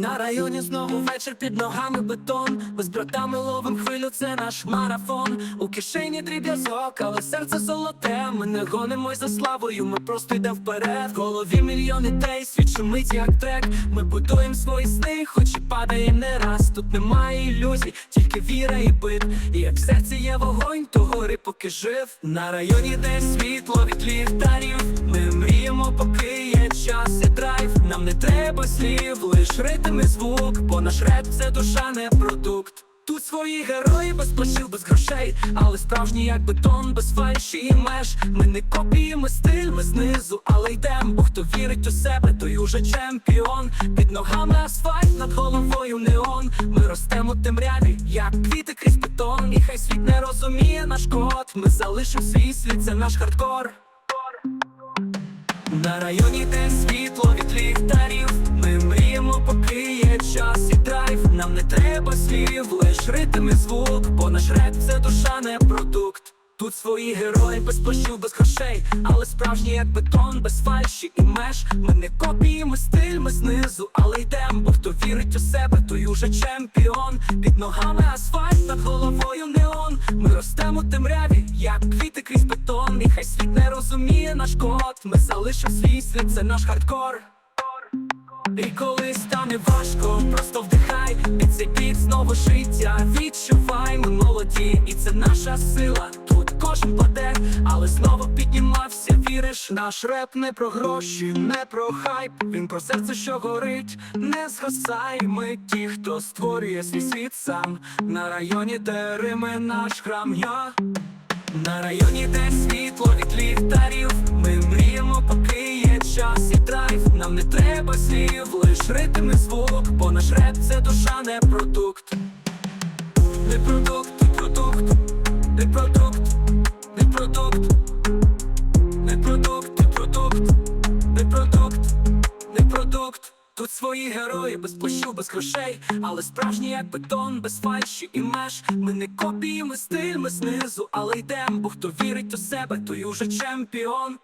На районі знову вечір під ногами бетон. Ми з братами ловим хвилю, це наш марафон. У кишені дріб'язок, але серце золоте. Ми не гонимось за славою, ми просто йдемо вперед. В голові мільйон ідей, світ шумить як трек. Ми будуємо свої сни, хоч і падає не раз. Тут немає ілюзій, тільки віра і бит. І як в серці є вогонь, то гори поки жив. На районі, де світло треба слів, лиш ритм і звук, бо наш реп це душа, не продукт. Тут свої герої без плащів, без грошей, але справжні як бетон, без фальші і меж. Ми не копіємо стиль, ми знизу, але йдем. Бо хто вірить у себе, той уже чемпіон. Під ногами асфальт, над головою неон. Ми ростемо темряві, як квіти крізь бетон. І хай світ не розуміє наш код. Ми залишимо свій слід, це наш хардкор. На районі, де світло від ліхтарів, ми мріємо, поки є час і драйв. Нам не треба слів, лиш ритм і звук, бо наш реп це душа, не продукт. Тут свої герої без плащів, без грошей, але справжні як бетон, без фальші і меж. Ми не копіємо стиль, ми знизу, але йдем, бо хто вірить у себе, той уже чемпіон. Під ногами асфальт, над головою неон. Ми ростемо темряві, хай світ не розуміє наш код. Ми залишимо свій слід, це наш хардкор. І коли стане важко, просто вдихай. Під цей біт знову життя Відчувай, ми молоді, і це наша сила. Тут кожен паде, але знову піднімався, віриш. Наш реп не про гроші, не про хайп. Він про серце, що горить, не згасай. Ми ті, хто створює свій світ сам. На районі, де рими наш храм я на районі, де світло від ліхтарів, ми мріємо, поки є час і драйв. Нам не треба слів, лиш ритм і звук, бо наш реп це душа, не продукт. Не продукт, не продукт, не продукт, не продукт, не продукт, Тут свої герої без плащу, без грошей, але справжні як бетон, без фальші і меж. Ми не копіємо стиль, ми знизу, але йдем, бо хто вірить у себе, той уже чемпіон.